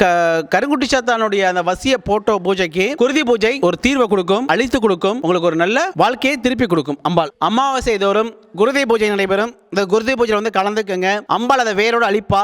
க கருங்குட்டி சாத்தானுடைய அந்த வசிய போட்டோ பூஜைக்கு குருதி பூஜை ஒரு தீர்வை கொடுக்கும் அழித்து கொடுக்கும் உங்களுக்கு ஒரு நல்ல வாழ்க்கையை திருப்பி கொடுக்கும். அம்பாள். அமாவாசை தோறும் குருதி பூஜை நடைபெறும். இந்த குருதி பூஜையில் வந்து கலந்துக்குங்க. அம்பாள் அதை வேரோட அழிப்பா.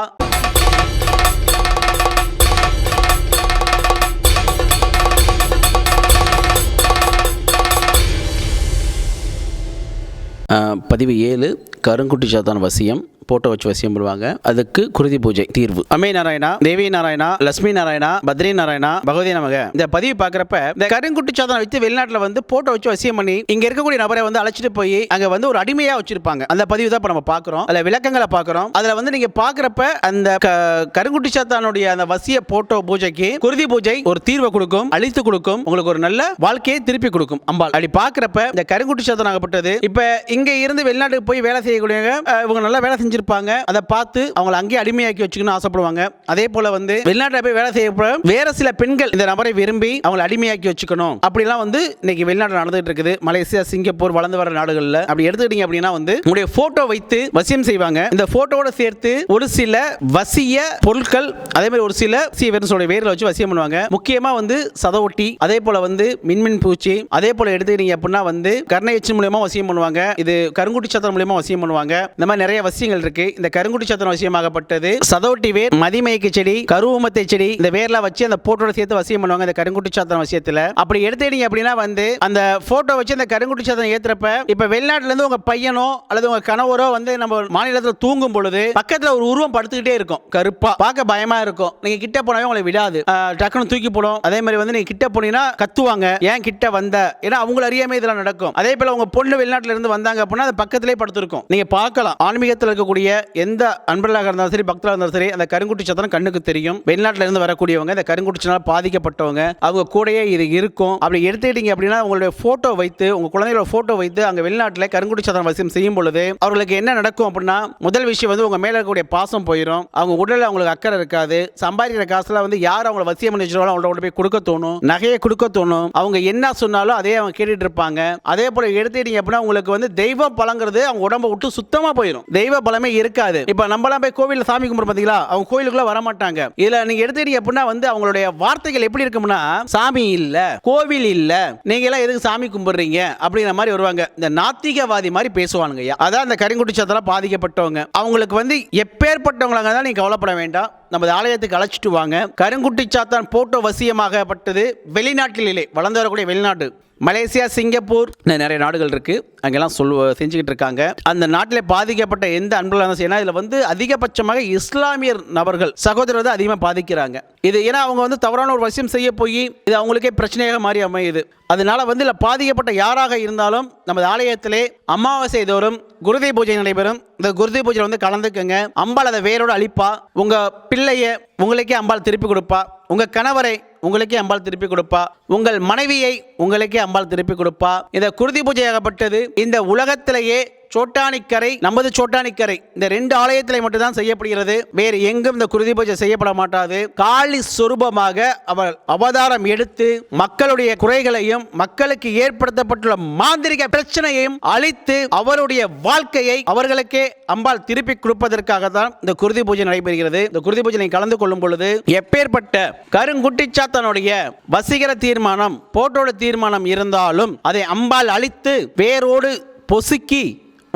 பதிவு ஏழு கருங்குட்டி சாத்தான் வசியம். போட்டோ வச்சு வசியம் பண்ணுவாங்க. அதுக்கு குருதி பூஜை தீர்வு. அம்மை நாராயணா தேவி நாராயணா லட்சுமி நாராயணா பத்ரி நாராயணா பகவதி நமக. இந்த பதிவு பார்க்குறப்ப இந்த கருங்குட்டி சாதனை வச்சு வெளிநாட்டில் வந்து போட்டோ வச்சு வசியம் பண்ணி இங்க இருக்கக்கூடிய நபரை வந்து அழைச்சிட்டு போய் அங்க வந்து ஒரு அடிமையா வச்சிருப்பாங்க. அந்த பதிவு தான் இப்போ நம்ம பார்க்குறோம். அதில் விளக்கங்களை பார்க்குறோம். அதில் வந்து நீங்க பார்க்குறப்ப அந்த க- கருங்குட்டி சாத்தானுடைய அந்த வசிய போட்டோ பூஜைக்கு குருதி பூஜை ஒரு தீர்வை கொடுக்கும் அழித்து கொடுக்கும் உங்களுக்கு ஒரு நல்ல வாழ்க்கையை திருப்பி கொடுக்கும் அம்பாள். அப்படி பார்க்குறப்ப இந்த கருங்குட்டி சாத்தனாகப்பட்டது ஆகப்பட்டது. இப்போ இங்க இருந்து வெளிநாட்டுக்கு போய் வேலை செய்யக்கூடியவங்க இவங்க நல்லா வேலை செஞ்சு செஞ்சிருப்பாங்க அதை பார்த்து அவங்கள அங்கேயே அடிமையாக்கி வச்சுக்கணும்னு ஆசைப்படுவாங்க. அதே போல வந்து வெளிநாட்டில் போய் வேலை செய்ய வேற சில பெண்கள் இந்த நபரை விரும்பி அவங்களை அடிமையாக்கி வச்சுக்கணும். அப்படிலாம் வந்து இன்னைக்கு வெளிநாடு நடந்துகிட்டு இருக்குது. மலேசியா சிங்கப்பூர் வளர்ந்து வர நாடுகளில். அப்படி எடுத்துக்கிட்டீங்க அப்படின்னா வந்து உங்களுடைய போட்டோ வைத்து வசியம் செய்வாங்க. இந்த போட்டோவோட சேர்த்து ஒரு சில வசிய பொருட்கள் அதே மாதிரி ஒரு சில வசிய வேரில் வச்சு வசியம் பண்ணுவாங்க. முக்கியமா வந்து சதவொட்டி அதே போல வந்து மின்மின் பூச்சி அதே போல எடுத்துக்கிட்டீங்க அப்படின்னா வந்து கர்ண எச்சு மூலியமா வசியம் பண்ணுவாங்க. இது கருங்குட்டி சத்திரம் மூலியமா வசியம் பண்ணுவாங்க. இந்த மாதிரி நிறைய வசியங்கள் இருக்கு. இந்த கருங்குட்டி சத்திரம் வசியமாகப்பட்டது சதவொட்டி வேர் மதிமயக்கு செடி கருவமத்தை செடி இந்த வேர்லாம் வச்சு அந்த போட்டோட சேர்த்து வசியம் பண்ணுவாங்க இந்த கருங்குட்டி சத்திரம் விஷயத்துல அப்படி எடுத்துக்கிட்டீங்க அப்படின்னா வந்து அந்த போட்டோ வச்சு அந்த கருங்குட்டி சத்தனம் ஏத்துறப்ப இப்ப வெளிநாட்டுல இருந்து உங்க பையனோ அல்லது உங்க கணவரோ வந்து நம்ம மாநிலத்தில் தூங்கும் பொழுது பக்கத்துல ஒரு உருவம் படுத்துக்கிட்டே இருக்கும். கருப்பா. பார்க்க பயமா இருக்கும். நீங்க கிட்ட போனாவே உங்களை விடாது. டக்குன்னு தூக்கி போடும். அதே மாதிரி வந்து நீங்க கிட்ட போனீங்கன்னா கத்துவாங்க. ஏன் கிட்ட வந்த? ஏன்னா அவங்கள அறியாம இதெல்லாம் நடக்கும். அதே போல உங்க பொண்ணு வெளிநாட்டுல இருந்து வந்தாங்க அப்படின்னா அது பக்கத்திலே படுத்திருக்கும். நீங்க பார்க்கலாம். ஆன்மீகத்தில் இருக்கக்கூடிய எந்த அன்பர்களாக இருந்தாலும் சரி பக்தராக இருந்தாலும் சரி அந்த கருங்குட்டி சத்தனம் கண்ணுக்கு தெரியும். வெளிநாட்டுல இருந்து வரக்கூடியவங்க இந்த கருங்குட்டிச்சினால் பாதிக்கப்பட்டவங்க அவங்க கூடயே இது இருக்கும். அப்படி எடுத்துக்கிட்டீங்க அப்படின்னா உங்களுடைய போட்டோ வைத்து உங்க குழந்தைகளோட போட்டோ வைத்து அங்க வெளிநாட்டில் கருங்குட்டி சத்தம் வசியம் செய்யும் பொழுது அவர்களுக்கு என்ன நடக்கும் அப்படின்னா முதல் விஷயம் வந்து உங்க மேல இருக்கக்கூடிய பாசம் போயிடும் அவங்க உடலில் அவங்களுக்கு அக்கறை இருக்காது. சம்பாதிக்கிற காசுல வந்து யார் அவங்கள வசியம் பண்ணி வச்சிருக்காங்களோ அவங்களோட போய் கொடுக்க தோணும். நகையை கொடுக்க தோணும். அவங்க என்ன சொன்னாலும் அதே அவங்க கேட்டுட்டு இருப்பாங்க. அதே போல எடுத்துக்கிட்டீங்க அப்படின்னா உங்களுக்கு வந்து தெய்வ பழங்கிறது அவங்க உடம்ப விட்டு சுத்தமா போயிடும் தெய்வ பலம் இருக்காது. இப்ப நம்மலாம் போய் கோவிலில் சாமி கும்பிடுறோம் பாத்தீங்களா? அவங்க கோயிலுக்குள்ள வர மாட்டாங்க இதுல நீங்க எடுத்துக்கிட்டீங்க அப்படின்னா வந்து அவங்களுடைய வார்த்தைகள் எப்படி இருக்கும்னா சாமி இல்ல கோவில் இல்ல நீங்க எல்லாம் எதுக்கு சாமி கும்பிடுறீங்க? அப்படிங்கிற மாதிரி வருவாங்க. இந்த நாத்திகவாதி மாதிரி பேசுவானுங்க அதான் அந்த கருங்குட்டி சத்தெல்லாம் பாதிக்கப்பட்டவங்க. அவங்களுக்கு வந்து எப்பேற்பட்டவங்களாக தான் நீங்க கவலைப்பட வேண்டாம். நமது ஆலயத்துக்கு அழைச்சிட்டு வாங்க. கருங்குட்டி சாத்தான் போட்டோ வசியமாகப்பட்டது வெளிநாட்டிலே வளர்ந்து வரக்கூடிய வெளிநாட்டு மலேசியா சிங்கப்பூர். நிறைய நாடுகள் இருக்கு. அங்கெல்லாம் சொல் செஞ்சுக்கிட்டு இருக்காங்க. அந்த நாட்டில் பாதிக்கப்பட்ட எந்த அன்புகளும் செய்யணும் இதில் வந்து அதிகபட்சமாக இஸ்லாமியர் நபர்கள் சகோதரர் தான் அதிகமாக பாதிக்கிறாங்க. இது ஏன்னா அவங்க வந்து தவறான ஒரு விஷயம் செய்ய போய் இது அவங்களுக்கே பிரச்சனையாக மாறி அமையுது. அதனால வந்து இதில் பாதிக்கப்பட்ட யாராக இருந்தாலும் நமது ஆலயத்திலே அமாவாசை தோறும் குருதை பூஜை நடைபெறும். இந்த குருதி பூஜையில் வந்து கலந்துக்கங்க. அம்பாள் அதை வேரோடு அழிப்பா. உங்கள் பிள்ளைய உங்களுக்கே அம்பாள் திருப்பி கொடுப்பா. உங்கள் கணவரை உங்களுக்கே அம்பாள் திருப்பி கொடுப்பா. உங்கள் மனைவியை உங்களுக்கே அம்பாள் திருப்பி கொடுப்பா. இந்த குருதி பூஜையாகப்பட்டது இந்த உலகத்திலேயே சோட்டானிக்கரை நமது சோட்டானிக்கரை இந்த ரெண்டு ஆலயத்திலே மட்டும்தான் செய்யப்படுகிறது. வேறு எங்கும் இந்த குருதி பூஜை செய்யப்பட மாட்டாது. காளி சொரூபமாக அவர் அவதாரம் எடுத்து மக்களுடைய குறைகளையும் மக்களுக்கு ஏற்படுத்தப்பட்டுள்ள மாந்திரிக பிரச்சனையையும் அழித்து அவருடைய வாழ்க்கையை அவர்களுக்கே அம்பாள் திருப்பி கொடுப்பதற்காக தான் இந்த குருதி பூஜை நடைபெறுகிறது. இந்த குருதி பூஜை கலந்து கொள்ளும் பொழுது எப்பேற்பட்ட கருங்குட்டிச்சாத்தனுடைய வசீகர தீர்மானம் போட்டோட தீர்மானம் இருந்தாலும் அதை அம்பாள் அழித்து வேரோடு பொசுக்கி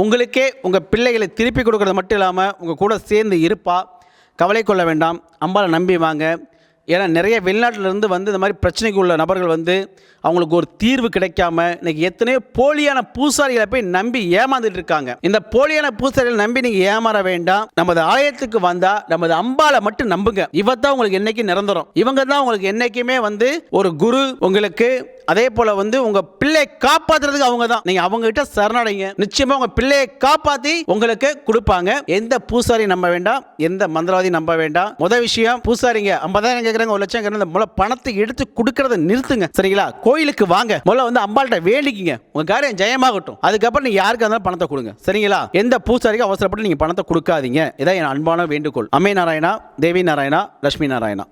உங்களுக்கே உங்கள் பிள்ளைகளை திருப்பி கொடுக்கறது மட்டும் இல்லாமல் உங்கள் கூட சேர்ந்து இருப்பா. கவலை கொள்ள வேண்டாம். அம்பாளை நம்பி வாங்க. ஏன்னா நிறைய வெளிநாட்டிலேருந்து வந்து இந்த மாதிரி பிரச்சனைக்கு உள்ள நபர்கள் வந்து அவங்களுக்கு ஒரு தீர்வு கிடைக்காம இன்னைக்கு எத்தனையோ போலியான பூசாரிகளை போய் நம்பி ஏமாந்துட்டு இருக்காங்க. இந்த போலியான பூசாரிகளை நம்பி நீங்கள் ஏமாற வேண்டாம். நமது ஆலயத்துக்கு வந்தால் நமது அம்பாவை மட்டும் நம்புங்க. இவ தான் உங்களுக்கு என்றைக்கும் நிரந்தரம். இவங்க தான் உங்களுக்கு என்றைக்குமே வந்து ஒரு குரு உங்களுக்கு அதே போல வந்து உங்க பிள்ளையை காப்பாத்துறதுக்கு அவங்க தான் நீங்க அவங்க கிட்ட சரணடைங்க. நிச்சயமா உங்க பிள்ளையை காப்பாத்தி உங்களுக்கு கொடுப்பாங்க. எந்த பூசாரி நம்ப வேண்டாம் எந்த மந்திரவாதி நம்ப வேண்டாம். முத விஷயம் பூசாரிங்க ஐம்பதாயிரம் கேட்கறாங்க ஒரு லட்சம் கேட்கறாங்க முதல்ல பணத்தை எடுத்து கொடுக்கறத நிறுத்துங்க. சரிங்களா? கோயிலுக்கு வாங்க. முதல்ல வந்து அம்பாள்கிட்ட வேண்டிக்கிங்க. உங்க காரியம் ஜெயமாகட்டும். அதுக்கப்புறம் நீங்க யாருக்கு இருந்தாலும் பணத்தை கொடுங்க. சரிங்களா? எந்த பூசாரிக்கும் அவசரப்பட்டு நீங்க பணத்தை கொடுக்காதீங்க. இதான் என் அன்பான வேண்டுகோள். அம்மை நாராயணா தேவி நாராயணா லட்சுமி நாராயணா.